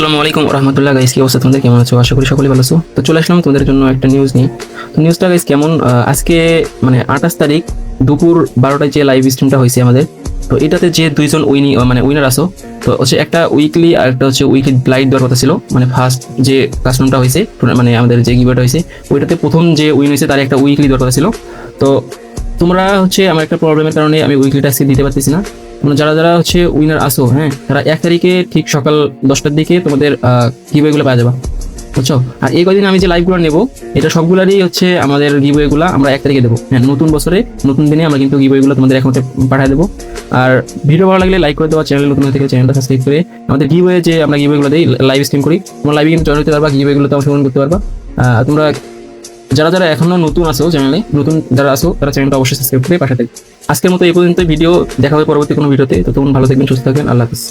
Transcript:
আসসালামু আলাইকুম রহমতুল্লাহ গাইস কি অবস্থা তোমাদের? কেমন আছো? আশা করি সকলে ভালো আছো। তো চলে আসলাম তোমাদের জন্য একটা নিউজ নিয়ে। তো নিউজটা গাইস কেমন? আজকে মানে আঠাশ তারিখ, দুপুর বারোটায় যে লাইভ স্ট্রিমটা হয়েছে আমাদের, তো এটাতে যে দুইজন উইনি মানে উইনার আসো, তো হচ্ছে একটা উইকলি আর একটা হচ্ছে উইকলি ব্লাইট দেওয়ার কথা ছিল। মানে ফার্স্ট যে কাস্টমটা হয়েছে মানে আমাদের যে গিভারটা হয়েছে, ওইটাতে প্রথম যে উইন হয়েছে, তার একটা উইকলি দেওয়ার কথা ছিল। তো তোমরা হচ্ছে আমার একটা প্রবলেমের কারণে আমি উইকলিটা আজকে দিতে পারতেছি না। তোমরা যারা যারা হচ্ছে উইনার আসো হ্যাঁ তারা এক তারিখে ঠিক সকাল দশটার দিকে তোমাদের গিভওয়েগুলো পাওয়া যাবে। বুঝছ? আর এই কদিন আমি যে লাইভগুলো নেব, এটা সবগুলারই হচ্ছে আমাদের গিভওয়েগুলো আমরা এক তারিখে দেবো। হ্যাঁ নতুন বছরে, নতুন দিনে আমরা কিন্তু গিভওয়েগুলো তোমাদের অ্যাকাউন্টে পাঠিয়ে দেবো। আর ভিডিও ভালো লাগলে লাইক করে দেওয়া চ্যানেল নতুন থেকে চ্যানেলটা সাবস্ক্রাইব করে আমাদের গিভওয়ে যে আমরা গিভওয়েগুলো দিই লাইভ স্ট্রিম করি, তোমরা লাইভে কিন্তু জয়েন হতে পারবা গিভওয়েগুলোতে অংশগ্রহণ করতে পারবা। তোমরা যারা যারা এখনও নতুন আছো চ্যানেলে নতুন যারা আসো তারা চ্যানেলটা অবশ্যই সাবস্ক্রাইব করে পাশে থাকবে। আজকের মতো এই পর্যন্ত ভিডিও দেখা হবে পরবর্তী কোনো ভিডিওতে। তখন ভালো থাকবেন, সুস্থ থাকবেন। আল্লাহ হাফিজ।